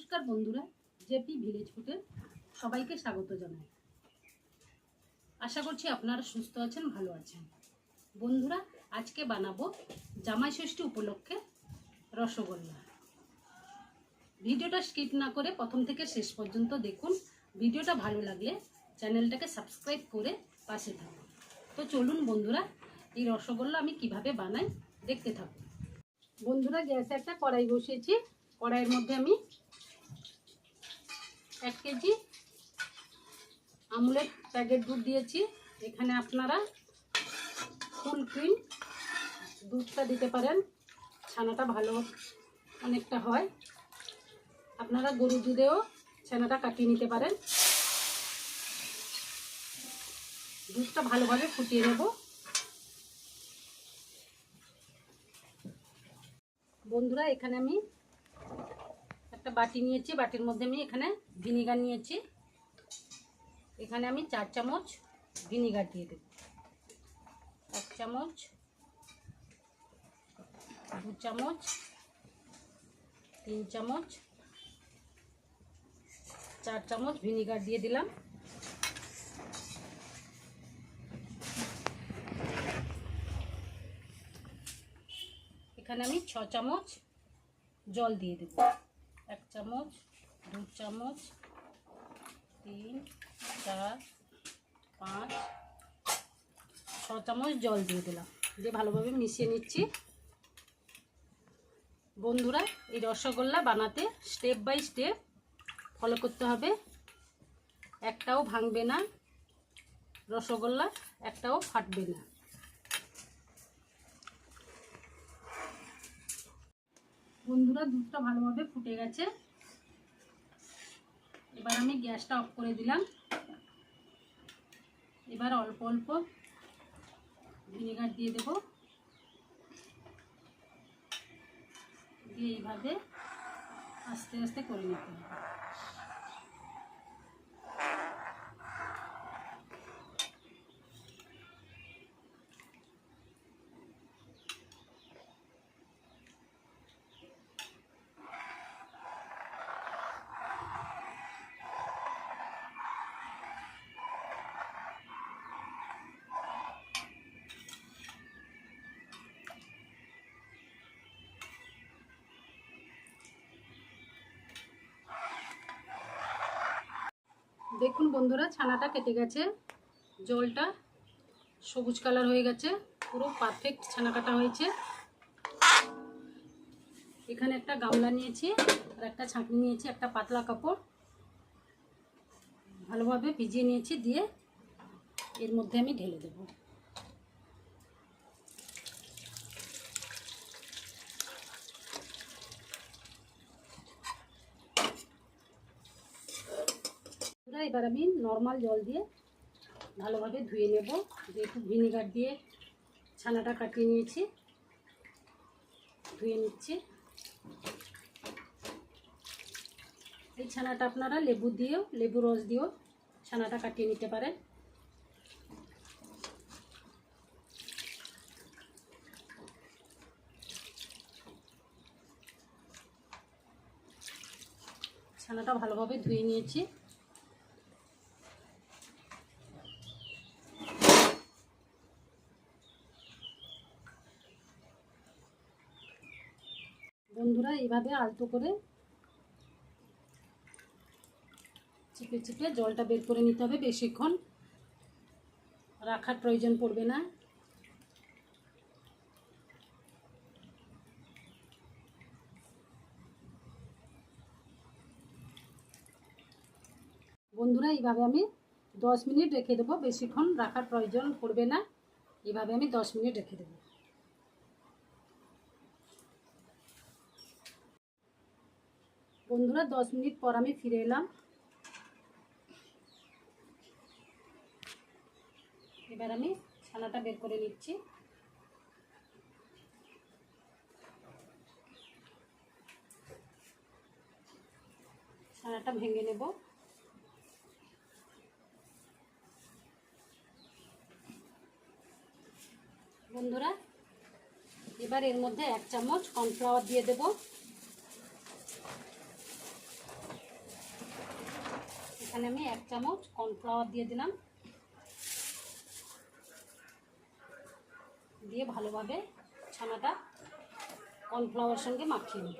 নমস্কার বন্ধুরা, JP village ফুডে সবাইকে স্বাগত জানাই। আশা করছি আপনারা সুস্থ আছেন, ভালো আছেন। বন্ধুরা, আজকে বানাবো জামাই ষষ্ঠী উপলক্ষে রসগোল্লা। ভিডিওটা স্কিপ না করে প্রথম থেকে শেষ পর্যন্ত দেখুন। ভিডিওটা ভালো লাগলে চ্যানেলটাকে সাবস্ক্রাইব করে পাশে থাকুন। তো চলুন বন্ধুরা, এই রসগোল্লা আমি কীভাবে বানাই দেখতে থাকুন। বন্ধুরা, গ্যাসে একটা কড়াই বসিয়েছি। কড়াইয়ের মধ্যে আমি এক কেজি আমুলের প্যাকেট দুধ দিয়েছি। এখানে আপনারা ফুল ক্রিম, দুধটা দিতে পারেন, ছানাটা ভালো অনেকটা হয়। আপনারা গরু দুধেও ছানাটা কাটিয়ে নিতে পারেন। দুধটা ভালোভাবে ফুটিয়ে নেব। বন্ধুরা, এখানে আমি একটা বাটি নিয়েছি, বাটির মধ্যে আমি এখানে ভিনিগার নিয়েছি। এখানে আমি চার চামচ ভিনিগার দিয়ে দেব। এক চামচ, দু চামচ, তিন চামচ, চার চামচ ভিনিগার দিয়ে দিলাম। এখানে আমি ছ চামচ জল দিয়ে দেব। এক চামচ, দু চামচ, তিন, চার, পাঁচ, ছ চামচ জল দিয়ে দিলাম। দিয়ে ভালোভাবে মিশিয়ে নিচ্ছি। বন্ধুরা, এই রসগোল্লা বানাতে স্টেপ বাই স্টেপ ফলো করতে হবে। একটাও ভাঙবে না। রসগোল্লা একটাও ফাটবে না। বন্ধুরা, দুধটা ভালোভাবে ফুটে গেছে। এবার আমি গ্যাসটা অফ করে দিলাম। এবার অল্প অল্প ভিনেগার দিয়ে দেব। দিয়ে এইভাবে আস্তে আস্তে করে নিতে হবে। দেখুন বন্ধুরা, ছানাটা কেটে গেছে। জলটা সবুজ কালার হয়ে গেছে। পুরো পারফেক্ট ছানা কাটা হয়েছে। এখানে একটা গামলা নিয়েছি আর একটা ছাঁকনি নিয়েছি, একটা পাতলা কাপড়। ভালোভাবে ভিজিয়ে নিয়েছি, দিয়ে এর মধ্যে আমি ঢেলে দেব। এবার আমি নর্মাল জল দিয়ে ভালোভাবে ধুয়ে নেব। একটু ভিনেগার দিয়ে ছানাটা কাটিয়ে নিয়েছি, ধুয়ে নিচ্ছি। এই ছানাটা আপনারা লেবু দিয়েও, লেবু রস দিয়েও ছানাটা কাটিয়ে নিতে পারেন। ছানাটা ভালোভাবে ধুয়ে নিয়েছি বন্ধুরা এইভাবে আলতো করে চিপে চিপে জলটা বের করে নিতে হবে বেশিক্ষণ। রাখার প্রয়োজন পড়বে না। বন্ধুরা, এইভাবে আমি দশ মিনিট রেখে দেবো। বেশিক্ষণ রাখার প্রয়োজন পড়বে না। এইভাবে আমি দশ মিনিট রেখে দেবো। বন্ধুরা, দশ মিনিট পর আমি ফিরে এলাম। এবার আমি ছানাটা বের করে নিচ্ছি। ছানাটা ভেঙে নেব। বন্ধুরা, এবার এর মধ্যে এক চামচ কর্নফ্লাওয়ার দিয়ে দেবো। এখানে আমি এক চামচ কর্নফ্লাওয়ার দিয়ে দিলাম। দিয়ে ভালোভাবে ছানাটা কর্নফ্লাওয়ার সঙ্গে মাখিয়ে নেব।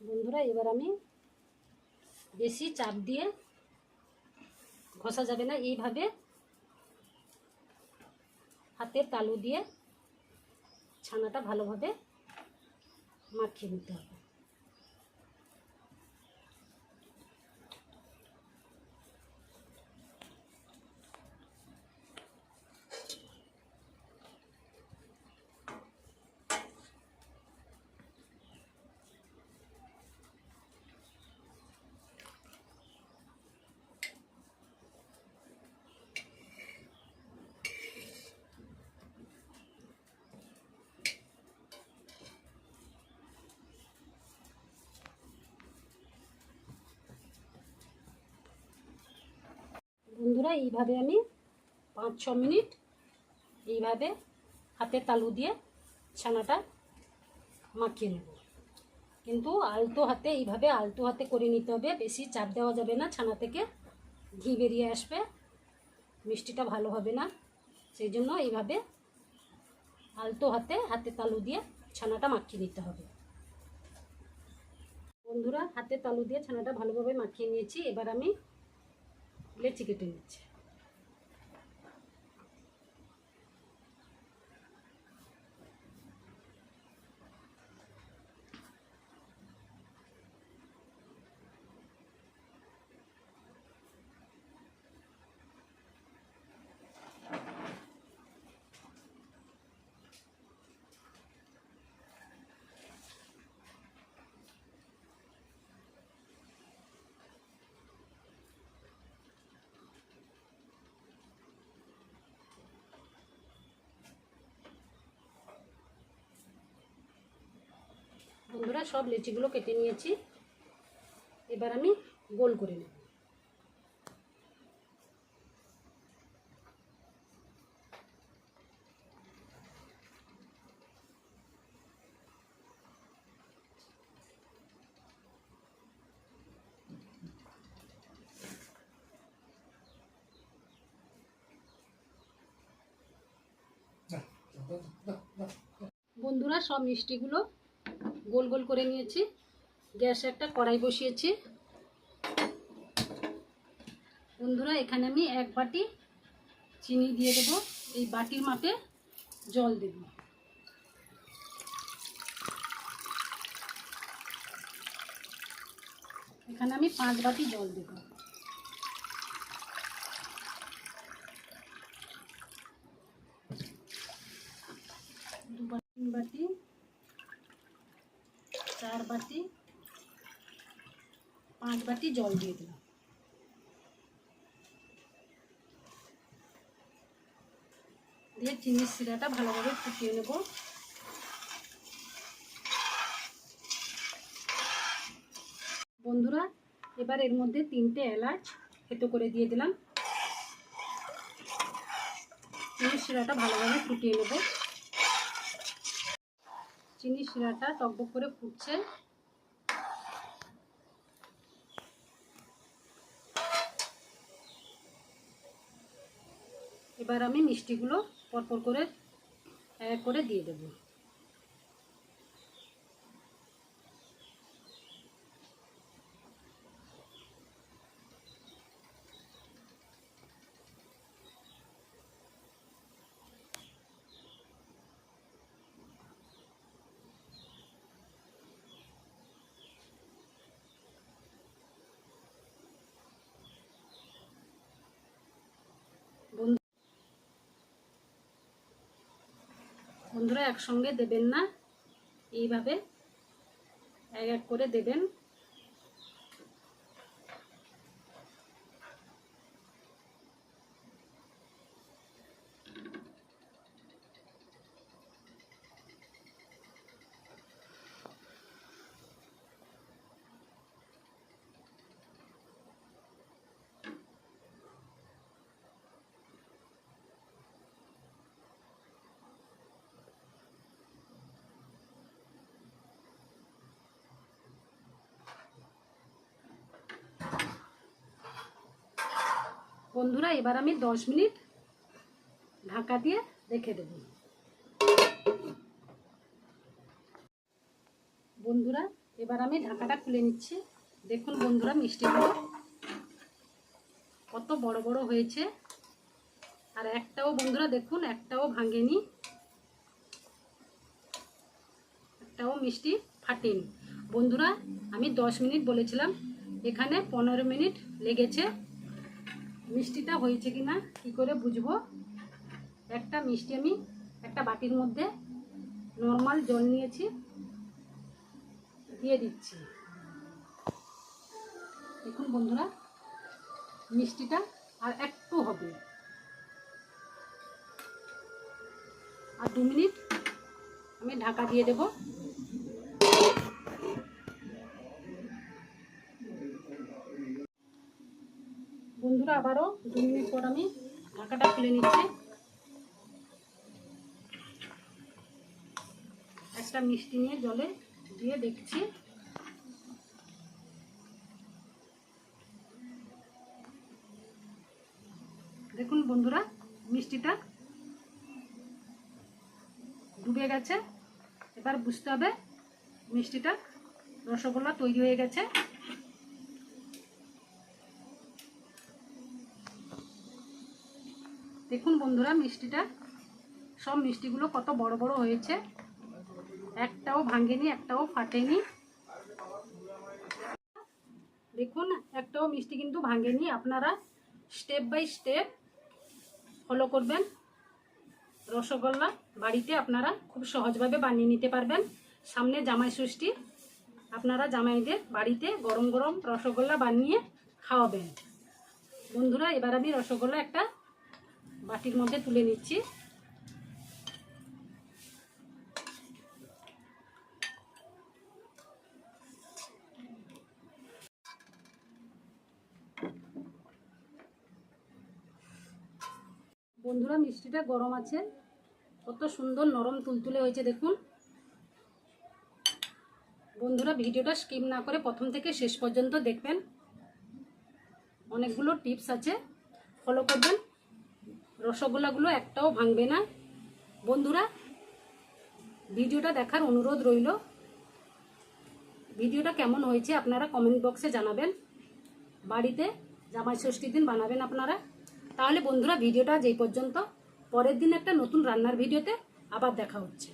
বন্ধুরা, এবার আমি বেশি চাপ দিয়ে ঘষা যাবে না এইভাবে হাতের তালু দিয়ে ছানাটা ভালোভাবে মাখিয়ে নিতে হবে। বন্ধুরা এইভাবে আমি পাঁচ ছ মিনিট এইভাবে হাতের তালু দিয়ে ছানাটা মাখিয়ে নেব। কিন্তু আলতো হাতে, এইভাবে আলতো হাতে করে নিতে হবে, বেশি চাপ দেওয়া যাবে না, ছানা থেকে ঘি বেরিয়ে আসবে, মিষ্টিটা ভালো হবে না। সেই জন্য এইভাবে আলতো হাতে হাতে তালু দিয়ে ছানাটা মাখিয়ে নিতে হবে। বন্ধুরা, হাতে তালু দিয়ে ছানাটা ভালোভাবে মাখিয়ে নিয়েছি। এবার আমি লেচি কেটে নিচ্ছে। বন্ধুরা সব লিচিগুলো কেটে নিয়েছি। এবার আমি গোল করে নেব। বন্ধুরা সব মিষ্টিগুলো গোল গোল করে নিয়েছি। গ্যাসে একটা কড়াই বসিয়েছি। বন্ধুরা, এখানে আমি এক বাটি চিনি দিয়ে দেবো। এই বাটির মাপে জল দেব। এখানে আমি পাঁচ বাটি জল দেবো দু বাটি তিন বাটি চার বাটি, পাঁচ বাটি জল দিয়ে দিলাম। দিয়ে চিনির শিরাটা ভালোভাবে ফুটিয়ে নেব। বন্ধুরা, এবার এর মধ্যে তিনটে এলাচ থেতো করে দিয়ে দিলাম। চিনির শিরাটা ভালোভাবে ফুটিয়ে নেব। চিনি শিরাটা টকবক করে ফুটছে। এবার আমি মিষ্টিগুলো পরপর করে করে দিয়ে দেবো। বন্ধুরা একসঙ্গে দেবেন না। এইভাবে এক এক করে দেবেন। বন্ধুরা, এবার আমি দশ মিনিট ঢাকা দিয়ে রেখে দেব। বন্ধুরা, এবার আমি ঢাকাটা খুলে নিচ্ছি। দেখুন বন্ধুরা মিষ্টিগুলো কত বড় বড় হয়েছে। আর একটাও বন্ধুরা, দেখুন, একটাও ভাঙেনি। একটাও মিষ্টি ফাটেনি। বন্ধুরা, আমি দশ মিনিট বলেছিলাম, এখানে পনেরো মিনিট লেগেছে। মিষ্টিটা হয়েছে কি না কী করে বুঝব? একটা মিষ্টি আমি একটা বাটির মধ্যে নর্মাল জল নিয়েছি, দিয়ে দিচ্ছি। দেখুন বন্ধুরা, মিষ্টিটা আর একটু হবে। আর দু মিনিট আমি ঢাকা দিয়ে দেব। বন্ধুরা, আবারও দু মিনিট পর আমি ঢাকাটা খুলে নিচ্ছি। একটা মিষ্টি নিয়ে জলে দিয়ে দেখছি। দেখুন বন্ধুরা, মিষ্টিটা ডুবে গেছে। এবার বুঝতে হবে মিষ্টিটা রসগোল্লা তৈরি হয়ে গেছে। দেখুন বন্ধুরা, মিষ্টিটা। সব মিষ্টিগুলো কত বড় বড় হয়েছে। একটাও ভাঙেনি, একটাও ফাটেনি। দেখুন, একটাও মিষ্টি কিন্তু ভাঙেনি। আপনারা স্টেপ বাই স্টেপ ফলো করবেন। রসগোল্লা বাড়িতে আপনারা খুব সহজভাবে বানিয়ে নিতে পারবেন। সামনে জামাই ষষ্ঠী। আপনারা জামাইদের বাড়িতে গরম গরম রসগোল্লা বানিয়ে খাওয়াবেন। বন্ধুরা, এবার আমি রসগোল্লা একটা বাটির মধ্যে তুলে নিচ্ছি। বন্ধুরা, মিষ্টিটা গরম আছে। কত সুন্দর নরম তুলতুলে হয়েছে, দেখুন। বন্ধুরা, ভিডিওটা স্কিপ না করে প্রথম থেকে শেষ পর্যন্ত দেখবেন। অনেকগুলো টিপস আছে। ফলো করবেন। রসগোল্লাগুলো একটাও ভাঙবে না। বন্ধুরা, ভিডিওটা দেখার অনুরোধ রইল। ভিডিওটা কেমন হয়েছে আপনারা কমেন্ট বক্সে জানাবেন। বাড়িতে জামাই ষষ্ঠীর দিন বানাবেন আপনারা। তাহলে বন্ধুরা, ভিডিওটা যেই পর্যন্ত, পরের দিন একটা নতুন রান্নার ভিডিওতে আবার দেখা হচ্ছে।